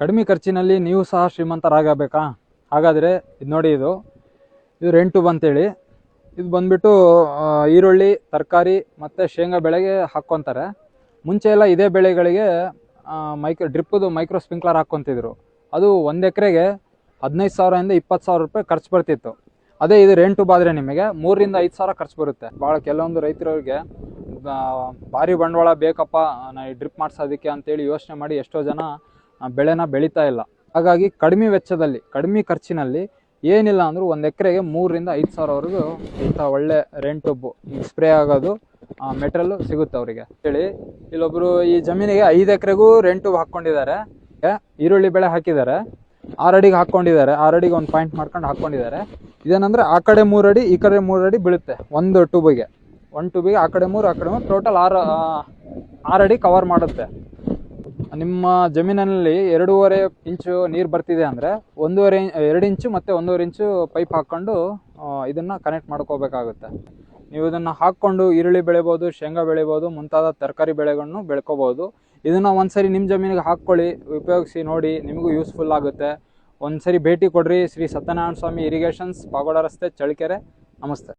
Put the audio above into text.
ಕಡಿಮೆ ಖರ್ಚಿನಲ್ಲಿ ನೀವು ಸಹ ಶ್ರೀಮಂತರಾಗಬೇಕಾ? ಹಾಗಾದರೆ ಇದು ನೋಡಿ ಇದು. ಇದು ರೆಂಟು ಬಂತೇಳಿ. ಇದು ಬಂದ್ಬಿಟ್ಟು ಈರುಳ್ಳಿ, ತರಕಾರಿ ಮತ್ತು ಶೇಂಗಾ ಬೆಳೆಗೆ ಹಾಕ್ಕೊತಾರೆ. ಮುಂಚೆ ಎಲ್ಲ ಇದೇ ಬೆಳೆಗಳಿಗೆ ಮೈಕ್ರೋ ಡ್ರಿಪ್ಪದು ಮೈಕ್ರೋ ಸ್ಪ್ರಿಂಕ್ಲರ್ ಹಾಕ್ಕೊತಿದ್ರು. ಅದು ಒಂದು ಎಕರೆಗೆ ಹದಿನೈದು ಸಾವಿರದಿಂದ ಇಪ್ಪತ್ತು ಸಾವಿರ ರೂಪಾಯಿ ಖರ್ಚು ಬರ್ತಿತ್ತು. ಅದೇ ಇದು ರೆಂಟು ಬಾದರೆ ನಿಮಗೆ. ಮೂರರಿಂದ ಐದು ಸಾವಿರ ಖರ್ಚು ಬರುತ್ತೆ. ಭಾಳ ಕೆಲವೊಂದು ರೈತರವ್ರಿಗೆ ಭಾರಿ ಬಂಡವಾಳ ಬೇಕಪ್ಪ, ನಾ ಡ್ರಿಪ್ ಮಾಡಿಸೋದಕ್ಕೆ ಅಂತೇಳಿ ಯೋಚನೆ ಮಾಡಿ ಎಷ್ಟೋ ಜನ ಬೆಳೆನ ಬೆಳೀತಾ ಇಲ್ಲ. ಹಾಗಾಗಿ ಕಡಿಮೆ ವೆಚ್ಚದಲ್ಲಿ, ಕಡಿಮೆ ಖರ್ಚಿನಲ್ಲಿ ಏನಿಲ್ಲ ಅಂದರೂ ಒಂದು ಎಕರೆಗೆ ಮೂರರಿಂದ ಐದು ಸಾವಿರವರೆಗೂ ಇಂಥ ಒಳ್ಳೆ ರೆಂಟು ಸ್ಪ್ರೇ ಆಗೋದು ಮೆಟೀರಿಯಲ್ ಸಿಗುತ್ತೆ ಅವರಿಗೆ. ಹೇಳಿ, ಇಲ್ಲೊಬ್ರು ಈ ಜಮೀನಿಗೆ ಐದು ಎಕರೆಗೂ ರೆಂಟ್ ಹಾಕ್ಕೊಂಡಿದ್ದಾರೆ. ಈರುಳ್ಳಿ ಬೆಳೆ ಹಾಕಿದ್ದಾರೆ. ಆರು ಅಡಿಗೆ ಹಾಕ್ಕೊಂಡಿದ್ದಾರೆ. ಆರು ಅಡಿಗೆ ಒಂದು ಪಾಯಿಂಟ್ ಮಾಡ್ಕೊಂಡು ಹಾಕ್ಕೊಂಡಿದ್ದಾರೆ. ಇದೇನಂದ್ರೆ ಆ ಕಡೆ ಮೂರು ಅಡಿ, ಈ ಕಡೆ ಮೂರು ಅಡಿ ಬೀಳುತ್ತೆ, ಒಂದು ಟೂಬಿಗೆ ಒಂದು ಟೂಬಿಗೆ ಆ ಕಡೆ ಮೂರು, ಆ ಕಡೆ ಮೂರು ಟೋಟಲ್ ಆರು ಅಡಿ ಕವರ್ ಮಾಡುತ್ತೆ. ನಿಮ್ಮ ಜಮೀನಿನಲ್ಲಿ ಎರಡೂವರೆ ಇಂಚು ನೀರು ಬರ್ತಿದೆ ಅಂದರೆ ಒಂದೂವರೆ ಎರಡು ಇಂಚು ಮತ್ತು ಒಂದೂವರೆ ಇಂಚು ಪೈಪ್ ಹಾಕ್ಕೊಂಡು ಇದನ್ನು ಕನೆಕ್ಟ್ ಮಾಡ್ಕೋಬೇಕಾಗುತ್ತೆ. ನೀವು ಇದನ್ನು ಹಾಕ್ಕೊಂಡು ಈರುಳ್ಳಿ ಬೆಳಿಬೋದು, ಶೇಂಗಾ ಬೆಳಿಬೋದು, ಮುಂತಾದ ತರಕಾರಿ ಬೆಳೆಗಳನ್ನು ಬೆಳ್ಕೋಬೋದು. ಇದನ್ನು ಒಂದ್ಸರಿ ನಿಮ್ಮ ಜಮೀನಿಗೆ ಹಾಕ್ಕೊಳ್ಳಿ, ಉಪಯೋಗಿಸಿ ನೋಡಿ, ನಿಮಗೂ ಯೂಸ್ಫುಲ್ ಆಗುತ್ತೆ. ಒಂದ್ಸರಿ ಭೇಟಿ ಕೊಡ್ರಿ ಶ್ರೀ ಸತ್ಯನಾರಾಯಣ ಸ್ವಾಮಿ ಇರಿಗೇಷನ್ಸ್, ಪಾಗೋಡ ರಸ್ತೆ, ಚಳ್ಳಕೆರೆ. ನಮಸ್ತೆ.